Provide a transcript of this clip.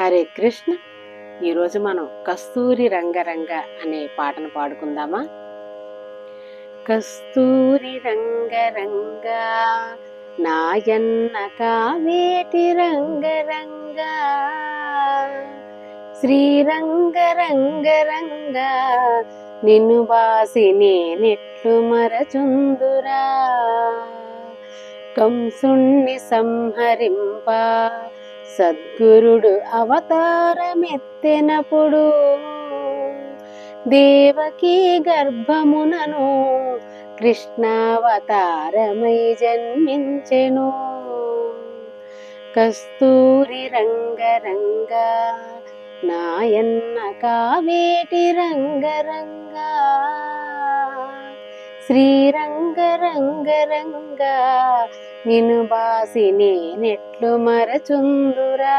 హరే కృష్ణ. ఈరోజు మనం కస్తూరి రంగరంగ అనే పాటను పాడుకుందామా? కస్తూరి రంగరంగ నాయన్న కావేటి రంగరంగ శ్రీరంగ రంగరంగ నిన్ను బాసి నేనెట్లు మరచుందురా. కంసుణ్ణి సంహరింప సద్గురుడు అవతారమెత్తెనప్పుడు దేవకీ గర్భమునను కృష్ణావతారమై జన్మించెను. కస్తూరి రంగరంగ నాయన్న కావేటి రంగరంగా శ్రీరంగ రంగ నిన్ను బాసి నేనెట్లు మరచుందురా.